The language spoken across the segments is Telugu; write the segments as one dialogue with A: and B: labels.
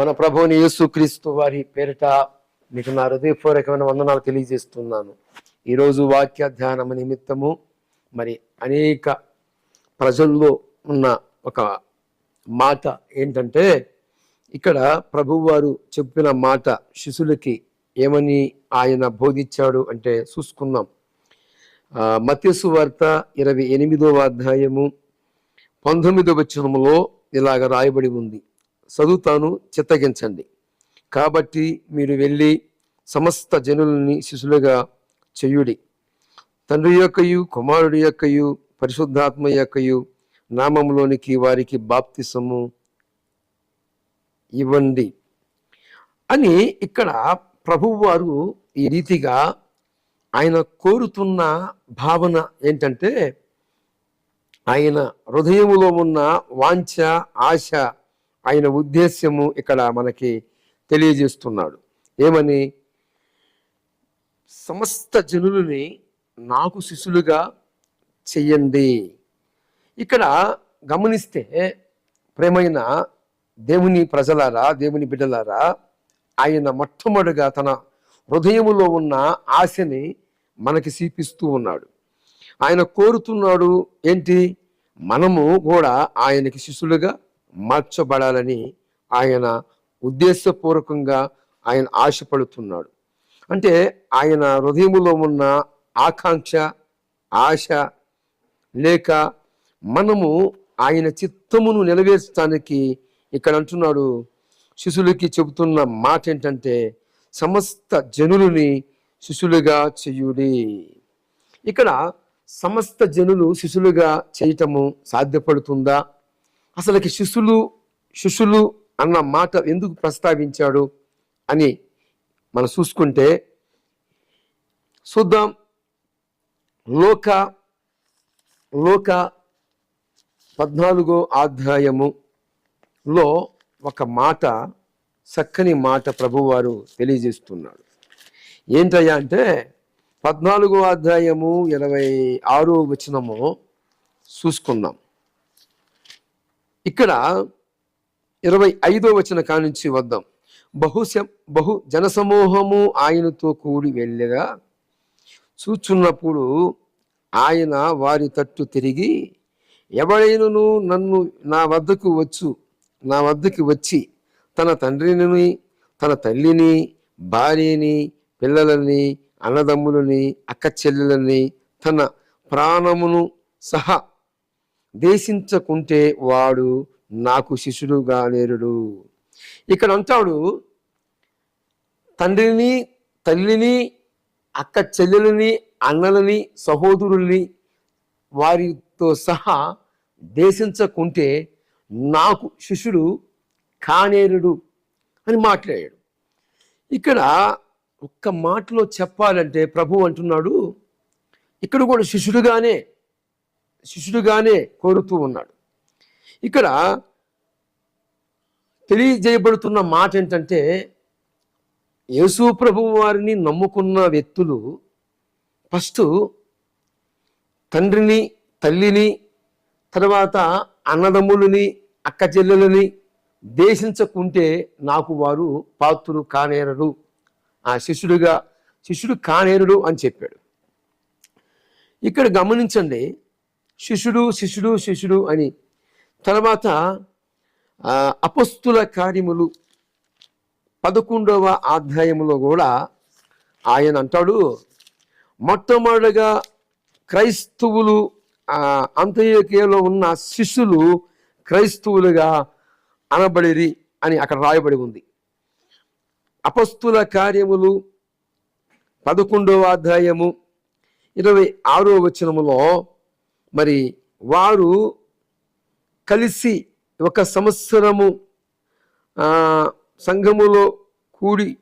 A: మన ప్రభువుని యేసుక్రీస్తు వారి పేరిట మీకు నా హృదయపూర్వకమైన వందనాలు తెలియజేస్తున్నాను. ఈరోజు వాక్య ధ్యానం నిమిత్తము మరి అనేక ప్రజల్లో ఉన్న ఒక మాట ఏంటంటే ఇక్కడ ప్రభువారు చెప్పిన మాట శిశులకి ఏమని ఆయన బోధించాడు అంటే చూసుకుందాం. మత్స్సు వార్త ఇరవై ఎనిమిదవ అధ్యాయము పంతొమ్మిదవ వచనములో ఇలాగ రాయబడి ఉంది. చదువుతాను చిత్తగించండి. కాబట్టి మీరు వెళ్ళి సమస్త జనులని శిశులుగా చెయ్యుడి తండ్రి యొక్కయు కుమారుడి యొక్కయు పరిశుద్ధాత్మ యొక్కయు నామంలోనికి వారికి బాప్తిసము ఇవ్వండి. అని ఇక్కడ ప్రభువారు ఈ రీతిగా ఆయన కోరుతున్న భావన ఏంటంటే ఆయన హృదయములో ఉన్న వాంఛ ఆశ ఆయన ఉద్దేశ్యము ఇక్కడ మనకి తెలియజేస్తున్నాడు. ఏమని? సమస్త జనులని నాకు శిష్యులుగా చెయ్యండి. ఇక్కడ గమనిస్తే ప్రేమైన దేవుని ప్రజలారా దేవుని బిడ్డలారా ఆయన మొట్టమొదటిగా తన హృదయములో ఉన్న ఆశని మనకి చూపిస్తూ ఉన్నాడు. ఆయన కోరుతున్నాడు ఏంటి? మనము కూడా ఆయనకి శిష్యులుగా మార్చబడాలని ఆయన ఉద్దేశపూర్వకంగా ఆయన ఆశపడుతున్నాడు. అంటే ఆయన హృదయంలో ఉన్న ఆకాంక్ష ఆశ లేక మనము ఆయన చిత్తమును నెరవేర్చడానికి ఇక్కడ అంటున్నాడు. శిశులకి చెబుతున్న మాట ఏంటంటే సమస్త జనులని శిశులుగా చెయ్యుడి ఇక్కడ సమస్త జనులు శిశులుగా చేయటము సాధ్యపడుతుందా? అసలుకి శిశులు శిశులు అన్న మాట ఎందుకు ప్రస్తావించాడు అని మనం చూసుకుంటే చూద్దాం. లోక లోక పద్నాలుగో అధ్యాయములో ఒక మాట చక్కని మాట ప్రభువారు తెలియజేస్తున్నాడు. ఏంటయ్యా అంటే పద్నాలుగో అధ్యాయము ఇరవై ఆరో వచనము చూసుకుందాం. ఇక్కడ ఇరవై ఐదో వచ్చిన కానుంచి వద్దాం. బహుశ బహు జనసమూహము ఆయనతో కూడి వెళ్ళగా చూచున్నప్పుడు ఆయన వారి తట్టు తిరిగి ఎవడైనను నన్ను నా వద్దకు వచ్చు నా వద్దకు వచ్చి తన తండ్రిని తన తల్లిని భార్యని పిల్లలని అన్నదమ్ములని అక్క చెల్లెలని తన ప్రాణమును సహా దేశించకుంటే వాడు నాకు శిష్యుడుగా నేరుడు ఇక్కడ అంటాడు తండ్రిని తల్లిని అక్క చెల్లెలని అన్నలని సహోదరుల్ని వారితో సహా దేశించకుంటే నాకు శిష్యుడు కానేరుడు అని మాట్లాడాడు. ఇక్కడ ఒక్క మాటలో చెప్పాలంటే ప్రభు అంటున్నాడు ఇక్కడ కూడా శిష్యుడుగానే శిష్యుడుగానే కోరుతూ ఉన్నాడు. ఇక్కడ తెలియజేయబడుతున్న మాట ఏంటంటే యేసు ప్రభు వారిని నమ్ముకున్న వ్యక్తులు ఫస్ట్ తండ్రిని తల్లిని తర్వాత అన్నదమ్ములని అక్క చెల్లెలని దేశించకుంటే నాకు వారు పాత్రులు కానేరరు. ఆ శిష్యుడిగా శిష్యుడు కానేరుడు అని చెప్పాడు. ఇక్కడ గమనించండి శిష్యుడు శిష్యుడు శిష్యుడు అని. తర్వాత అపస్తుల కార్యములు పదకొండవ అధ్యాయములో కూడా ఆయన అంటాడు మొట్టమొదటిగా క్రైస్తవులు ఆ, ఉన్న శిష్యులు క్రైస్తవులుగా అనబడిరి అని అక్కడ రాయబడి ఉంది. అపస్తుల కార్యములు పదకొండవ అధ్యాయము ఇరవై ఆరో వచనములో మరి వారు కలిసి ఒక సంవత్సరము సంఘములో కూడి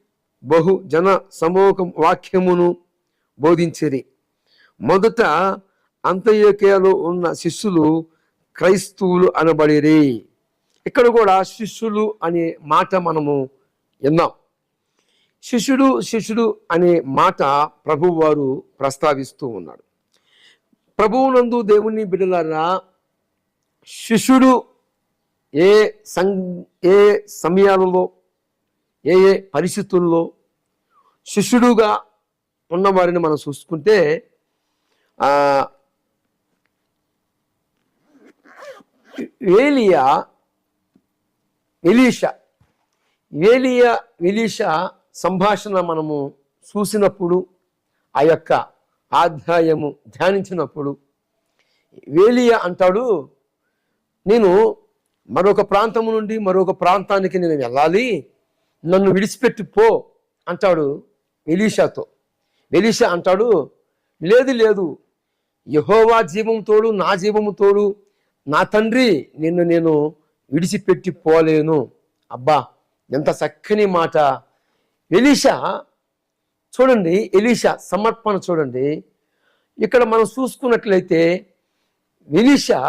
A: బహు జన సమూహం వాక్యమును బోధించిరి మొదట అంత్యోక్యలో ఉన్న శిష్యులు క్రైస్తవులు అనబడిరి ఇక్కడ కూడా శిష్యులు అనే మాట మనము విన్నాం. శిష్యుడు శిష్యుడు అనే మాట ప్రభువారు ప్రస్తావిస్తూ ఉన్నాడు ప్రభువునందు దేవుని బిడ్డలారా శిష్యుడు ఏ సం ఏ సమయాలలో ఏ ఏ పరిస్థితుల్లో శిష్యుడుగా ఉన్నవారిని మనం చూసుకుంటే ఏలియా ఎలీషా ఏలియా ఎలీషా సంభాషణ మనము చూసినప్పుడు ఆ యొక్క ఆధ్యాయము ధ్యానించినప్పుడు వేలియ అంటాడు నేను మరొక ప్రాంతము నుండి మరొక ప్రాంతానికి నేను వెళ్ళాలి. నన్ను విడిచిపెట్టి పో అంటాడు ఎలీషాతో. ఎలీషా అంటాడు లేదు లేదు. యహోవా జీవము తోడు నా జీవము తోడు నా తండ్రి నిన్ను నేను విడిచిపెట్టి పోలేను. అబ్బా ఎంత చక్కని మాట. ఎలీషా చూడండి ఎలీషా సమర్పణ చూడండి. ఇక్కడ మనం చూసుకున్నట్లయితే వెలీషా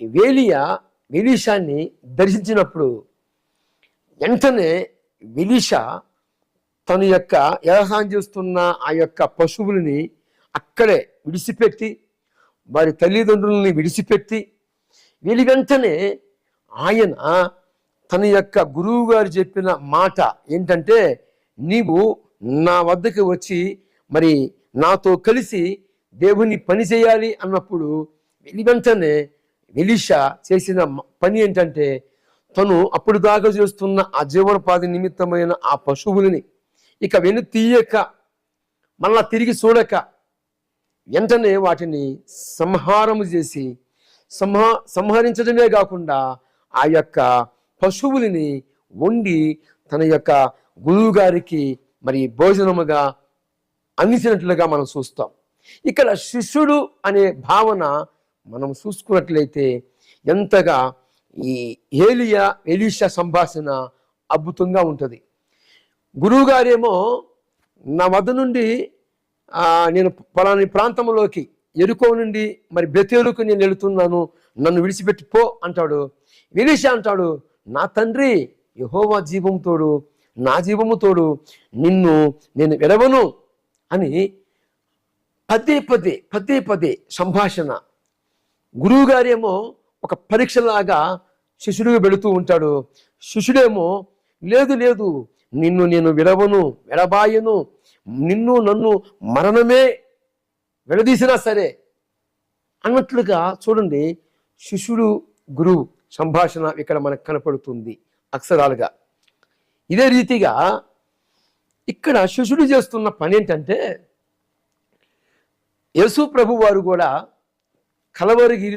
A: వేలియా వెలీషాన్ని దర్శించినప్పుడు వెంటనే వెలీషా తన యొక్క వ్యవసాయం చేస్తున్న ఆ యొక్క పశువులని అక్కడే విడిచిపెట్టి వారి తల్లిదండ్రులని విడిచిపెట్టి వీళ్ళ వెంటనే ఆయన తన యొక్క గురువు గారు చెప్పిన మాట ఏంటంటే నీవు నా వద్దకు వచ్చి మరి నాతో కలిసి దేవుని పని చేయాలి అన్నప్పుడు వెంటనే ఎలీషా చేసిన పని ఏంటంటే తను అప్పుడు దాకా చేస్తున్న ఆ జీవనోపాధి నిమిత్తమైన ఆ పశువులని ఇక వెను తీయక మళ్ళా తిరిగి చూడక వెంటనే వాటిని సంహారము చేసి సంహా సంహరించడమే కాకుండా ఆ యొక్క పశువులని వండి తన యొక్క గురువు గారికి మరి భోజనముగా అందించినట్లుగా మనం చూస్తాం. ఇక్కడ శిష్యుడు అనే భావన మనం చూసుకున్నట్లయితే ఎంతగా ఈ ఏలియా ఎలీషా సంభాషణ అద్భుతంగా ఉంటుంది. గురువు గారేమో నా వద్ద నుండి నేను పలాని ప్రాంతంలోకి ఎరుకో నుండి మరి బెతేరుకు నేను వెళుతున్నాను నన్ను విడిచిపెట్టి పో అంటాడు. ఎలీషా అంటాడు నా తండ్రి యహోవా జీవంతోడు తోడు నా జీవము తోడు నిన్ను నేను విడవను అని పదే పదే పదే పదే సంభాషణ. గురువు గారేమో ఒక పరీక్షలాగా శిష్యుడికి వెళుతూ ఉంటాడు. శిష్యుడేమో లేదు లేదు నిన్ను నేను విడవను విడబాయను నిన్ను నన్ను మరణమే విడదీసినా సరే. అన్నట్లుగా చూడండి శిష్యుడు గురువు సంభాషణ ఇక్కడ మనకు కనపడుతుంది అక్షరాలుగా. ఇదే రీతిగా ఇక్కడ శిష్యుడు చేస్తున్న పని ఏంటంటే యేసు ప్రభు వారు కూడా కలవరిగిరి